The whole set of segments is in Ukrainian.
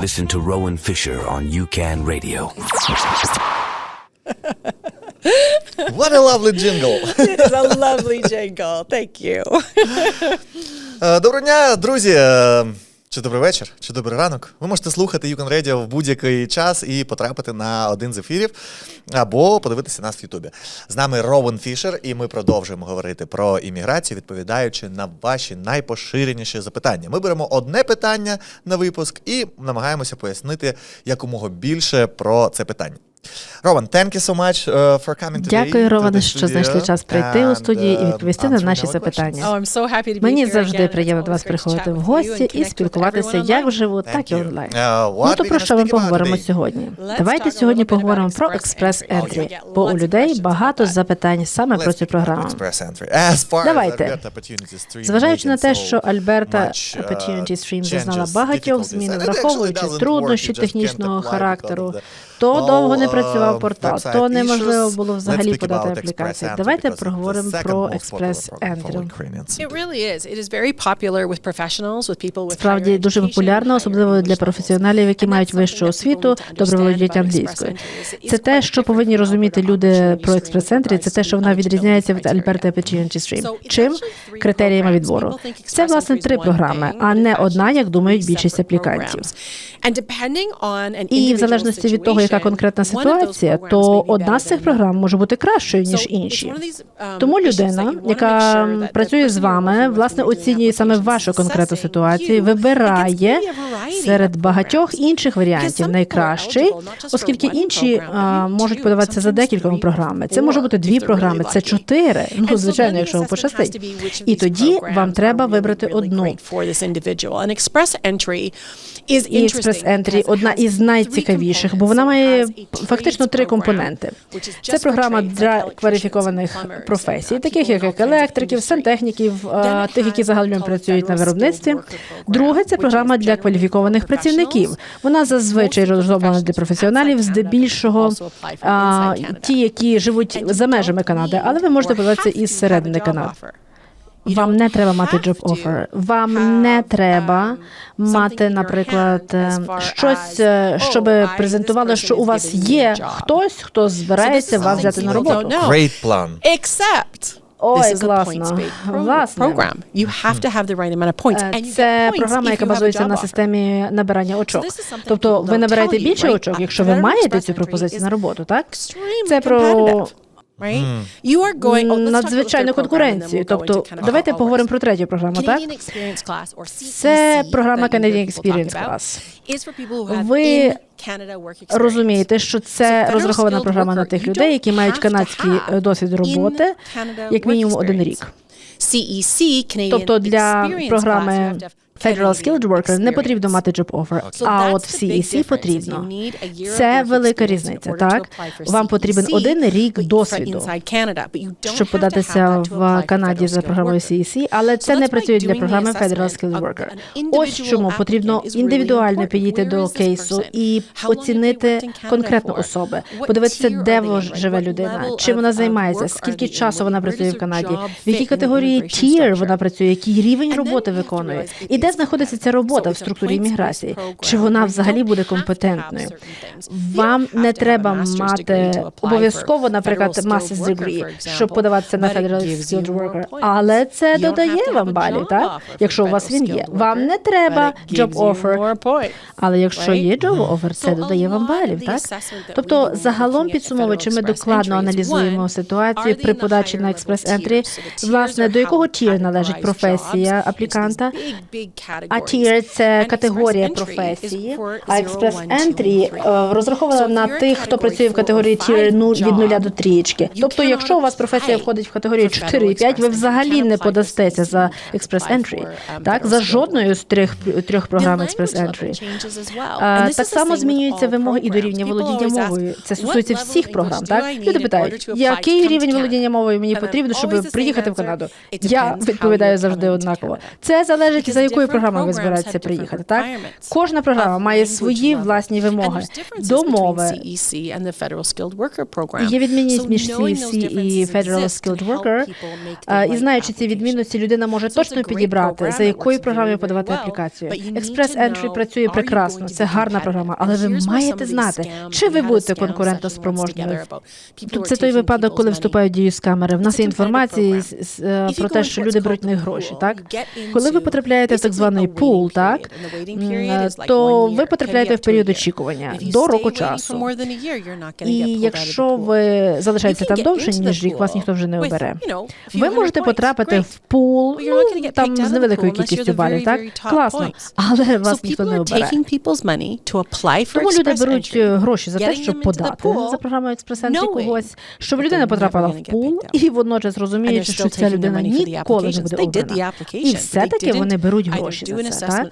Listen to Rowan Fisher on UCAN Radio. What a lovely jingle! It's a lovely jingle. Thank you. Е, Доброго дня, друзі! Чи добрий вечір, чи добрий ранок. Ви можете слухати Yukon Radio в будь-який час і потрапити на один з ефірів або подивитися нас в Ютубі. З нами Ровен Фішер, і ми продовжуємо говорити про імміграцію, відповідаючи на ваші найпоширеніші запитання. Ми беремо одне питання на випуск і намагаємося пояснити якомога більше про це питання. Рован, thank you so much uh, for coming today Дякую, to Роване, що знайшли час прийти у and, студію і uh, відповісти на наші запитання. Oh, I'm so happy to be Мені here завжди приємно до вас приходити в гості і спілкуватися як вживу, так і онлайн. Uh, Ну то про що ми поговоримо today? сьогодні? Let's Давайте сьогодні поговоримо про експрес Entry. ентрі, бо у людей багато запитань саме про цю програму. Давайте. Зважаючи на те, що Альберта Opportunity Stream зазнала багатьох змін, враховуючи труднощі технічного характеру, то довго не працював портал, то неможливо було взагалі подати аплікацію. Давайте проговоримо про експрес ентрі. Справді дуже популярно, особливо для професіоналів, які мають вищу освіту, добре володіють англійською. Express Entry is Це те, що повинні розуміти люди про Stream експрес-центрі. Це те, що вона відрізняється від Alberta Opportunity Stream. Чим? Критеріями відбору. Це, власне, три програми, а не одна, як думають більшість аплікантів. І в залежності від того, яка конкретна ситуація, то одна з цих програм може бути кращою ніж інші. Тому людина, яка працює з вами, власне оцінює саме вашу конкретну ситуацію, вибирає серед багатьох інших варіантів найкращий, оскільки інші а, можуть подаватися за декількома програмами. Це може бути дві програми, це чотири. Ну звичайно, якщо вам пощастить. І тоді вам треба вибрати одну. І експрес ентрі одна із найцікавіших, бо вона має фактично три компоненти. Це програма для кваліфікованих професій, таких як електриків, сантехніків, тих, які загалом працюють на виробництві. Друге це програма для кваліфікованих працівників. Вона зазвичай розроблена для професіоналів, здебільшого а, ті, які живуть за межами Канади, але ви можете подаватися із середини Канади. Вам не треба мати job offer. Вам не треба мати, наприклад, е, щось, е, щоб презентувало, що у вас є хтось, хто збирається вас взяти на роботу. Great plan. Except Ой, this is a класно. Власне. program. You have to have the right amount of points. Е, And you Це програма, яка базується на системі набирання очок. this is something Тобто ви набираєте більше очок, якщо ви маєте цю пропозицію is на роботу, так? Це про oh, надзвичайну конкуренцію. Тобто, into kind of давайте поговоримо про третю програму, так? Canadian Experience Class, or CEC, Це програма Canadian Experience Class. is for people who have Ви in Canada work experience. Розумієте, що це розрахована програма на тих людей, які мають канадський е, досвід роботи, як work мінімум один experience. рік. CEC, Canadian Тобто для Experience програми Federal Skilled Worker не потрібно мати job offer, а от в CEC потрібно. Це велика різниця, так? Вам потрібен один рік досвіду, щоб податися в Канаді за програмою. CEC, але це не працює для програми Federal Skilled Worker. Ось чому потрібно індивідуально підійти до кейсу і оцінити конкретну особу, What подивитися, де живе людина, чим вона займається, скільки часу вона працює в Канаді, в якій категорії тір вона працює, який рівень роботи виконує, і де it's знаходиться ця робота в структурі program чи вона взагалі буде компетентною. Вам не треба мати обов'язково, наприклад, master's degree, щоб подаватися на Federal Skilled Worker, але це додає вам балів, так? Якщо у вас він є. Вам не треба job offer, але якщо є job offer, це додає вам балів, так? Тобто, загалом підсумовуючи, ми докладно аналізуємо ситуацію при подачі на level експрес tiers? ентрі, So the tiers власне, до якого тір належить професія апліканта, а це категорія Express Entry професії, а 0, експрес 1, 2, ентрі 3. е, розрахована на тих, хто працює в категорії тір 0 від 0 до трієчки. Тобто, якщо у вас професія входить в категорію for 4 і 5, ви взагалі не подастеся за apply ентрі. um, Так, за жодною з трьох трьох програм And this Так само змінюються вимоги і до рівня володіння мовою. Це стосується всіх програм. Так люди питають, який рівень володіння мовою мені потрібно, щоб приїхати в Канаду? Я depends how відповідаю програми ви збираєтеся приїхати? Так кожна програма має свої власні вимоги до мови. Є відмінність між CEC і Federal Skilled Worker. І знаючи ці відмінності, людина може точно підібрати за якою програмою подавати аплікацію. Express Entry працює прекрасно. Це гарна програма, але ви маєте знати, чи ви будете конкурентно спроможними. Це той випадок, коли вступають дію з камери. В нас є інформація е, про те, що люди беруть в них гроші. Так коли ви потрапляєте в так званий пул, так? то ви потрапляєте в період очікування до року часу. І якщо ви залишаєтеся там довше ніж рік, вас ніхто вже не обере. Ви можете потрапити в пул ну, там з невеликою кількістю балів, так? класно, але вас ніхто не обере. Тому люди беруть е, гроші за те, щоб подати за програмою експресенції когось, щоб людина потрапила в пул і водночас розуміючи, що ця людина ніколи не буде обрана. І все таки вони беруть гроші за це,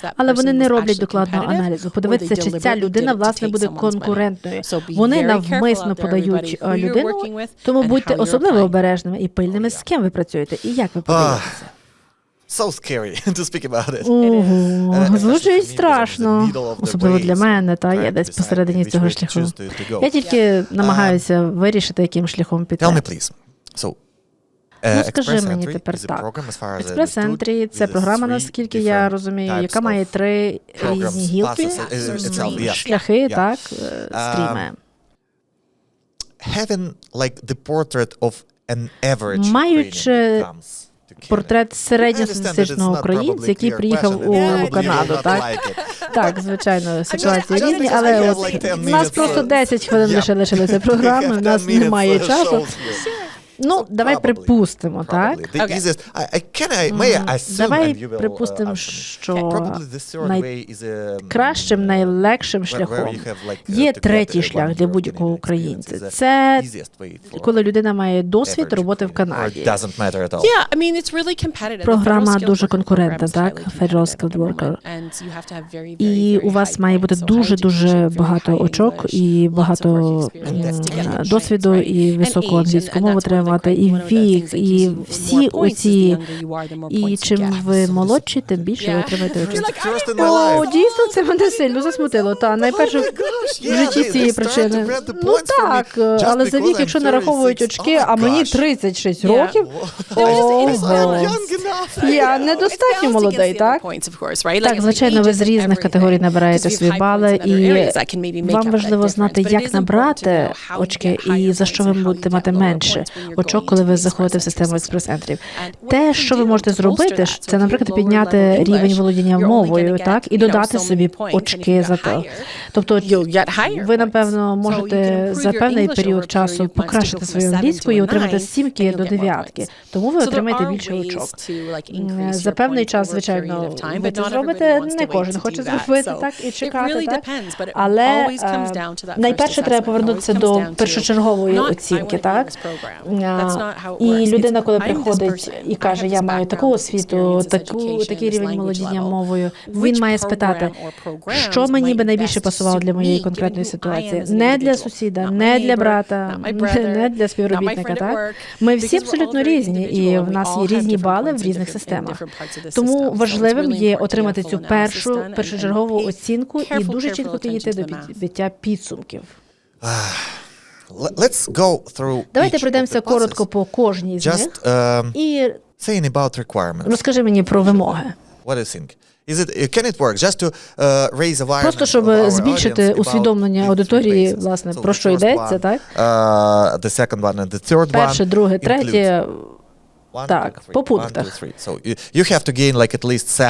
так? але вони не роблять докладного аналізу. Подивитися, чи ця людина власне буде конкурентною. Вони навмисно подають людину, тому будьте особливо обережними і пильними, з ким ви працюєте і як ви подаєтеся. So scary to speak about it. Звучить страшно, особливо для мене, та я десь посередині цього шляху. Я тільки намагаюся вирішити, яким шляхом піти. Tell me, please. So, Ну, скажи мені тепер так. Експрес-ентрі – це програма, наскільки я розумію, яка має три різні гілки, шляхи, так, е, стріми. Having like the portrait of an average Маючи е, портрет середньостатистичного українця, який приїхав у Канаду, так? Так, звичайно, ситуація різні, але от у нас просто 10 хвилин лише лишилося програми, у нас немає часу. Ну, давай припустимо, так? Давай припустимо, що найкращим, найлегшим шляхом є третій шлях для будь-якого українця. Це коли людина має досвід роботи в Канаді. Програма дуже конкурентна, так? Federal Skilled Worker. І у вас має бути дуже-дуже багато очок і багато е, досвіду, і високого англійську мову треба враховувати і вік, і всі оці і чим ви молодші, тим більше ви отримаєте очі. О, дійсно, це мене сильно засмутило. Та найперше в житті цієї причини. Ну так, е, але за вік, якщо нараховують очки, а мені 36 років. Ого. Я недостатньо молодий, так? Так, звичайно, ви з різних категорій набираєте свої бали, і вам важливо знати, як набрати очки і за що ви будете мати менше очок, коли ви заходите в систему експрес-центрів. Те, що ви можете зробити, це, наприклад, підняти рівень володіння мовою, так і додати собі очки за те. Тобто, ви напевно можете за певний період часу покращити свою англійську і отримати сімки до дев'ятки. Тому ви отримаєте більше очок. Е, за певний час, звичайно, ви це зробите. Не кожен хоче зробити так і чекати, так? але е, найперше треба повернутися до першочергової оцінки, так і людина, коли приходить і каже, я маю таку освіту, таку такий рівень володіння мовою. Він має спитати, що мені би найбільше пасувало для моєї конкретної ситуації, не для сусіда, не для брата, не для співробітника. Так ми всі абсолютно різні, і в нас є різні бали в різних системах. Тому важливим є отримати цю першу першочергову оцінку і дуже чітко підійти до підбиття підсумків. Let's go through Давайте пройдемося коротко по кожній з них. Um, І say about requirements. Розкажи мені про вимоги. What do you think? Is it, uh, can it work? Just to uh, raise Просто щоб збільшити усвідомлення аудиторії, власне, про що йдеться, так? Uh, the second one and the third. Перше, друге, третє так, по пунктах.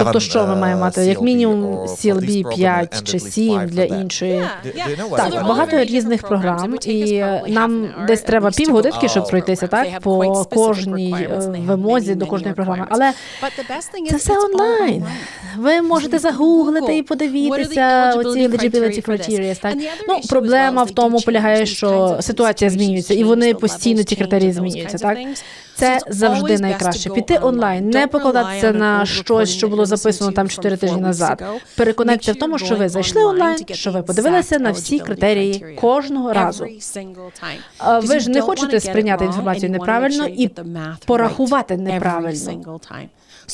Тобто, що ми маємо мати як мінімум CLB 5 чи 7 для іншої. Так багато різних програм, і е, нам десь треба півгодинки, щоб пройтися так по кожній е, вимозі до кожної програми. Але це все онлайн. Ви можете загуглити і подивитися оці eligibility criteria, Так. Ну проблема в тому полягає, що ситуація змінюється, і вони постійно ці критерії змінюються. Так це завжди найкраще. Піти онлайн, не покладатися на щось, що було записано там 4 тижні назад. Переконайтеся в тому, що ви зайшли онлайн, що ви подивилися на всі критерії кожного разу. Ви ж не хочете сприйняти інформацію неправильно і порахувати неправильно.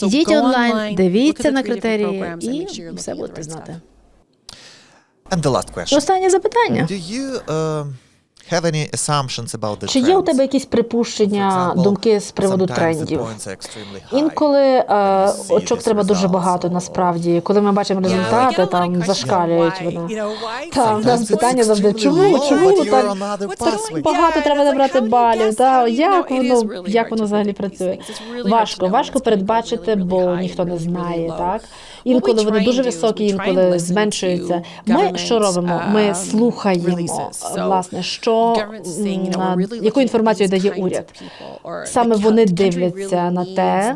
Йдіть онлайн, дивіться на критерії і все будете знати. Останнє запитання. Have any assumptions about the Чи є у тебе якісь припущення, example, думки з приводу трендів? Інколи е, очок треба дуже багато насправді. Коли ми бачимо результати, там зашкалюють вони. Так, в нас питання завжди, чому, чому так, так багато треба набрати балів? Та, як воно, як воно взагалі працює? Важко, важко передбачити, бо ніхто не знає, так? Інколи вони дуже високі, інколи зменшуються. Ми що робимо? Ми слухаємо, власне, що яку інформацію дає уряд. Саме вони дивляться на те,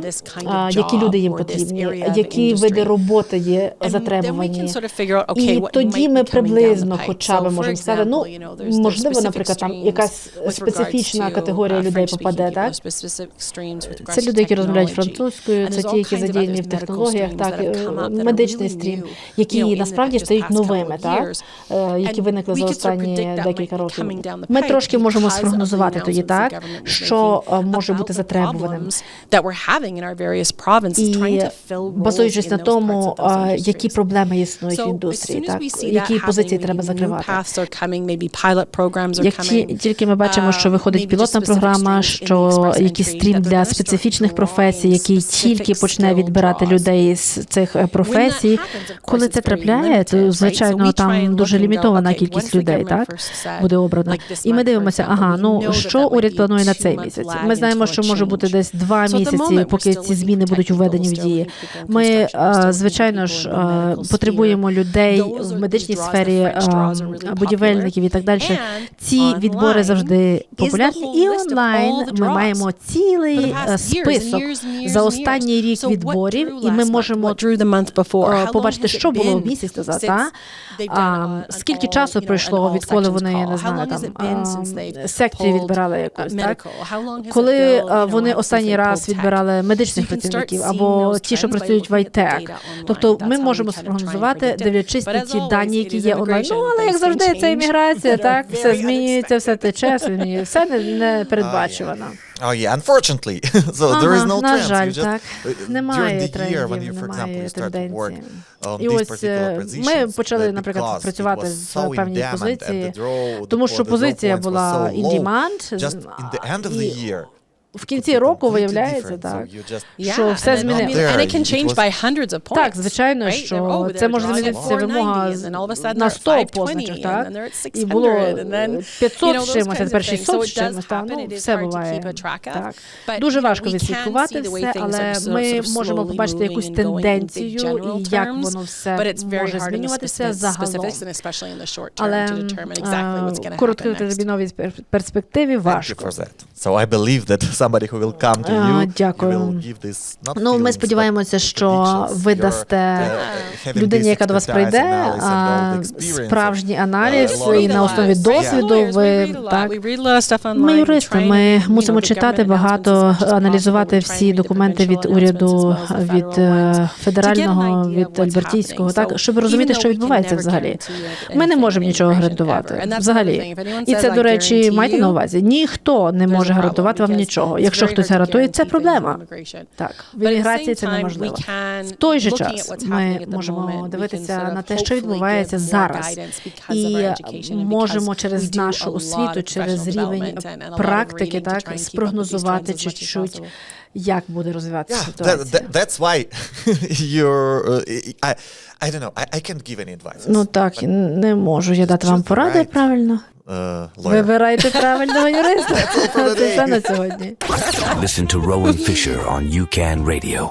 які люди їм потрібні, які види роботи є затребувані. І тоді ми приблизно хоча б можемо сказати, ну, можливо, наприклад, там якась специфічна категорія людей попаде, так? Це люди, які розмовляють французькою, це ті, які задіяні в технологіях, так, медичний стрім, які насправді стають новими, так, е, які виникли за останні декілька років. Ми трошки можемо спрогнозувати тоді, так, що е, може бути затребуваним. І базуючись на тому, е, які проблеми існують в індустрії, так, які позиції треба закривати. Як тільки ми бачимо, що виходить пілотна програма, що якийсь стрім для специфічних професій, який тільки почне відбирати людей з цих е, професій. Коли це трапляє, то звичайно там дуже лімітована кількість людей, так буде обрано. І ми дивимося, ага, ну що уряд планує на цей місяць. Ми знаємо, що може бути десь два місяці, поки ці зміни будуть введені в дії. Ми е, звичайно ж е, потребуємо людей в медичній сфері, е, будівельників і так далі. Ці відбори завжди популярні. І онлайн ми маємо цілий е, список за останній рік відборів, і ми можемо е, побачити, що було місяць назад. Та? А, скільки часу пройшло, відколи вони, я не знаю, там а, секцію відбирали якусь, так? Коли е, вони останній раз відбирали медичних працівників або ті, що працюють в ІТЕК. Тобто ми можемо спрогнозувати, дивлячись на ті дані, які є онлайн. Ну, але як завжди, це імміграція, так, все змінюється, все тече, все змінюється, все не, не передбачувано. Oh yeah, unfortunately. so ага, there is no trends. жаль, You just, так. uh, Немає during the трендів, year when you, for example, you start to work on І these ось particular е, positions, ми почали, uh, наприклад, працювати в so певній позиції, тому що позиція була in demand, Just in the end of the year. В кінці року виявляється так. що все змінилося. Так, звичайно, що oh, це може змінитися 490, вимога на they're 100 at 520, позначок, так? І було 600, and then, you 500 know, з чимось, а тепер things. 600 So з чимось, так, ну, все буває. Так. Дуже важко відслідкувати все, але ми можемо побачити якусь тенденцію і як воно все може змінюватися загалом. Але пер- перспективі важко. So I believe that somebody who will come to you, you дякую. will give this not Ну, ми сподіваємося, що ви дасте uh, людині, яка до вас прийде, справжній uh, аналіз, a lot of і на основі досвіду ви так. Ми юристи, ми мусимо читати багато, аналізувати всі документи від уряду, від е, федерального, від альбертійського, так щоб розуміти, що відбувається взагалі. Ми не можемо нічого гарантувати взагалі. І це, до речі, майте на увазі. Ніхто не може гарантувати вам нічого. Якщо хтось гарантує, це проблема. Так, в імміграції це неможливо. В той же час ми можемо дивитися на те, що відбувається зараз, і можемо через нашу освіту, через рівень практики, так спрогнозувати чуть-чуть, як буде розвиватися Yeah, ситуація. that, that's why you're. Uh, I, I don't know. I, I can't give any advice. Ну так, не можу я дати вам поради правильно. Uh. Вибирайте правильного юриста. Це все на сьогодні. Listen to Rowan Fisher on UCAN Radio.